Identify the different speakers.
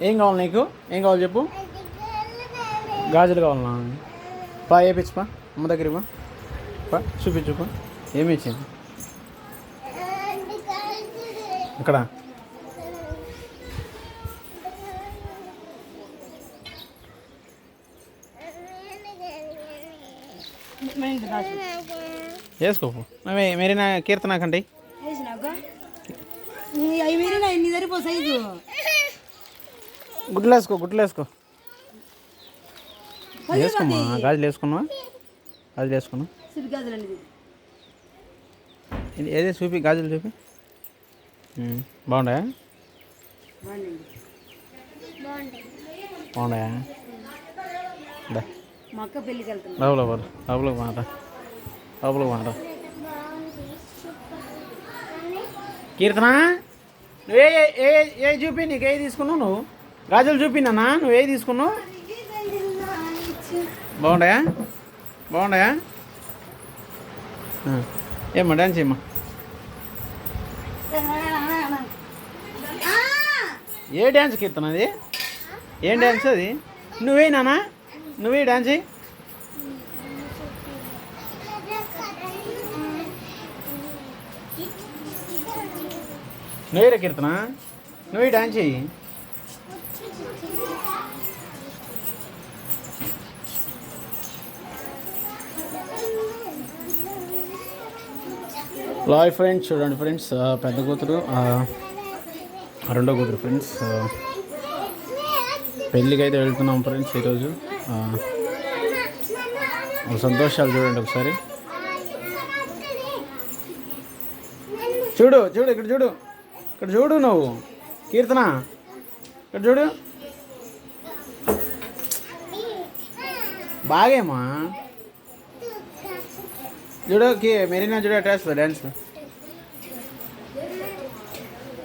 Speaker 1: ఏం కావాలి నీకు? ఏం కావాలి చెప్పు? గాజులు కావాలన్నా పా వేపించు పా. అమ్మ దగ్గర పా. పా చూపించు పా. ఏమి ఇచ్చింది? ఇక్కడ. వేసుకో మెరీనా కీర్తన కండి
Speaker 2: నీ సరిపో సైజు.
Speaker 1: గుడ్లు వేసుకో గుడ్లు వేసుకో వేసుకోమ్మా గాజులు వేసుకున్నావా? గాజులు వేసుకున్నా
Speaker 2: సిరి గాజులు అనేది
Speaker 1: ఇది ఏదే? చూపి గాజులు చూపి. లోపల లోపలికి మాట లోపలికి మాట కీర్తన? నువ్వే ఏ ఏ- ఏ చూపి నీకు ఏ తీసుకున్నావు నువ్వు? గాజులు చూపినా నువ్వే తీసుకున్నావు? బాగుండయా? బాగుండయా? ఏమ్మా డాన్స్ ఏమ్మా ఏ డ్యాన్స్ కీర్తన అది? ఏం డ్యాన్స్ అది? నువ్వే నానా? నువ్వే డ్యాన్స్ చెయ్యి. నువ్వేరా కీర్తన? నువ్వే డ్యాన్స్ చెయ్యి లాయ్ ఫ్రెండ్స్ చూడండి ఫ్రెండ్స్ పెద్ద కూతురు రెండో కూతురు ఫ్రెండ్స్ పెళ్ళికి అయితే వెళ్తున్నాం ఫ్రెండ్స్ ఈరోజు. సంతోషాలు చూడండి ఒకసారి. చూడు చూడు ఇక్కడ చూడు ఇక్కడ చూడు నువ్వు కీర్తన ఇక్కడ చూడు. బాగేమా? చూడు కి మెరీనా చూడు అట్లా డ్యాన్స్